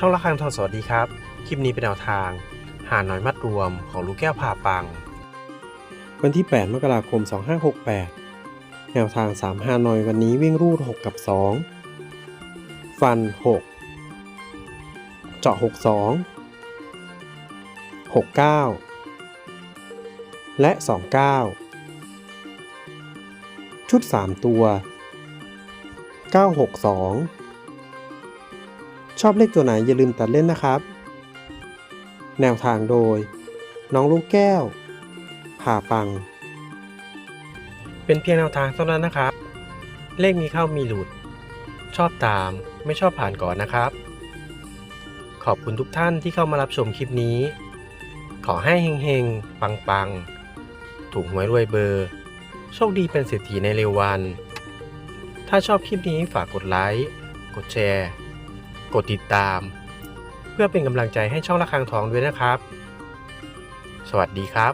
ช่องละครังทองสวัสดีครับ คลิปนี้เป็นแนวทาง หาหน้อยมัดรวมของลูกแก้วผ่าปัง วันที่ 8 มกราคม 2568 แนวทาง3ฮานอยวันนี้วิ่งรูด 6 กับ 2 ฟัน 6 เจาะ 62 69 และ 29 ชุด 3 ตัว 962 ชอบเลขตัวไหนอย่าลืมตัดเล่นนะครับ แนวทางโดย น้องลูกแก้ว ผ่าปัง เป็นเพียงแนวทางเท่านั้นนะครับ เลขมีเข้ามีหลุด ชอบตามไม่ชอบผ่านก่อนนะครับ ขอบคุณทุกท่านที่เข้ามารับชมคลิปนี้ ขอให้เฮงๆ ปังๆ ถูกหวยรวยเบอร์ โชคดีเป็นเศรษฐีในเร็ววัน ถ้าชอบคลิปนี้ฝากกดไลค์ กดแชร์ กดติดตาม เพื่อเป็นกำลังใจให้ช่องระฆังทองด้วยนะครับ สวัสดีครับ